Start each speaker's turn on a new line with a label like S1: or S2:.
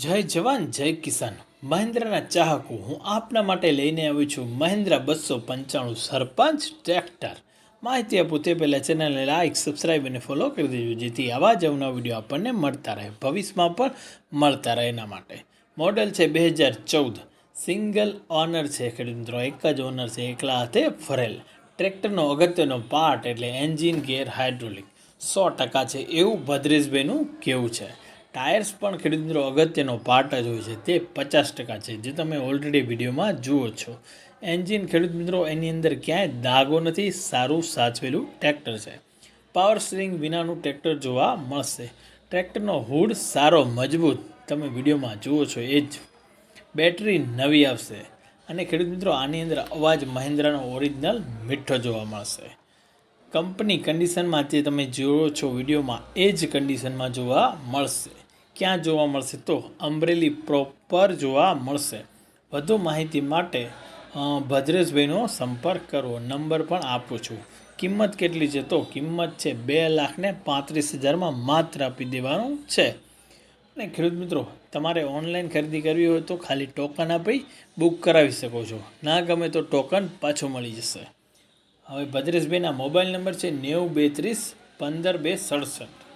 S1: જય જવાન, જય કિસાન. મહેન્દ્રના ચાહકો, હું આપના માટે લઈને આવ્યો છું મહેન્દ્રા બસો પંચાણું સરપંચ ટ્રેક્ટર. માહિતી આપું તે પહેલાં ચેનલને લાઇક સબસ્ક્રાઈબ અને ફોલો કરી દેજો, જેથી આવા જ અવના વીડિયો આપણને મળતા રહે, ભવિષ્યમાં પણ મળતા રહે એના માટે. મોડેલ છે બે હજાર ચૌદ. સિંગલ ઓનર છે, ખેડૂત મિત્રો, એક જ ઓનર છે, એકલા હાથે ફરેલ ટ્રેક્ટરનો અગત્યનો પાર્ટ એટલે એન્જિન ગેર હાઇડ્રોલિક. સો ટકા છે એવું ભદ્રેશભાઈનું કેવું છે. ટાયર્સ પણ ખેડૂત મિત્રો અગત્યનો પાર્ટ જ હોય છે, તે પચાસ ટકા છે, જે તમે ઓલરેડી વિડીયોમાં જુઓ છો. એન્જિન ખેડૂત મિત્રો, એની અંદર ક્યાંય દાગો નથી, સારું સાચવેલું ટ્રેક્ટર છે. પાવર સ્ટ્રિંગ વિનાનું ટ્રેક્ટર જોવા મળશે. ટ્રેક્ટરનો હુડ સારો, મજબૂત, તમે વિડીયોમાં જુઓ છો એ જ. બેટરી નવી આવશે અને ખેડૂત મિત્રો, આની અંદર અવાજ મહિન્દ્રાનો ઓરિજિનલ મીઠો જોવા મળશે. કંપની કન્ડિશનમાં જે તમે જુઓ છો વિડીયોમાં, એ જ કન્ડિશનમાં જોવા મળશે. ક્યાં જોવા મળશે તો અમરેલી પ્રોપર જોવા મળશે. વધુ માહિતી માટે ભદ્રેશભાઈનો સંપર્ક કરવો. નંબર પણ આપું છું. કિંમત કેટલી છે તો? કિંમત છે બે લાખને પાંત્રીસ હજારમાં માત્ર આપી દેવાનું છે. અને ખેડૂત મિત્રો, તમારે ઓનલાઈન ખરીદી કરવી હોય તો ખાલી ટોકન આપી બુક કરાવી શકો છો. ના ગમે તો ટોકન પાછું મળી જશે. હવે ભદ્રેશભાઈના મોબાઈલ નંબર છે નેવું બેત્રીસ પંદર બે સડસઠ.